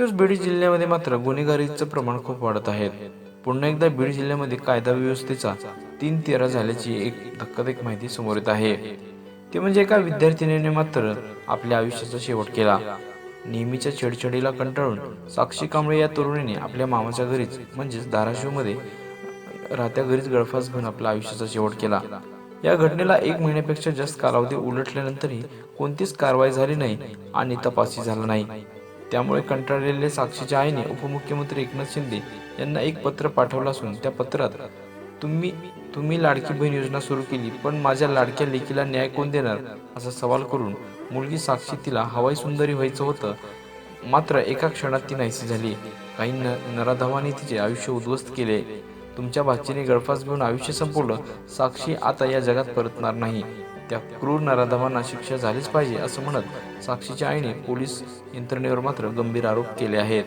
बीड जिल्ह्यामध्ये मात्र गुन्हेगारीचं प्रमाण खूप वाढत आहे. पुन्हा एकदा बीड जिल्ह्यामध्ये कायदा व्यवस्थेचा तीन तेरा झाल्याची एक धक्कादायक माहिती समोर येत आहे. ते म्हणजे एका विद्यार्थिनीने मात्र आपल्या आयुष्याचा शेवट केला. नेहमीच्या छेडछाडीला कंटाळून साक्षी कांबळे या तरुणीने आपल्या मामाच्या घरीच म्हणजेच धाराशिवमध्ये राहत्या घरीच गळफास घेऊन आपल्या आयुष्याचा शेवट केला. या घटनेला एक महिन्यापेक्षा जास्त कालावधी उलटल्यानंतरही कोणतीच कारवाई झाली नाही आणि तपासही झाला नाही. त्यामुळे कंटाळलेल्या साक्षीच्या आईने उपमुख्यमंत्री एकनाथ शिंदे यांना एक पत्र पाठवलं असून त्या पत्रात तुम्ही तुम्ही लाडकी बहीण योजना सुरू केली पण माझ्या लाडक्या लेकीला न्याय कोण देणार? असा सवाल करून मुलगी साक्षी तिला हवाई सुंदरी व्हायचं होतं. मात्र एका क्षणात ती नाहीशी झाली. काही न नराधवाने तिचे आयुष्य उद्ध्वस्त केले. तुमच्या भाचीने गळफास घेऊन आयुष्य संपवलं साक्षी आता या जगात परतणार नाही. त्या क्रूर नराधमांना शिक्षा झालीच पाहिजे असं म्हणत साक्षीच्या आईने पोलीस यंत्रणेवर मात्र गंभीर आरोप केले आहेत.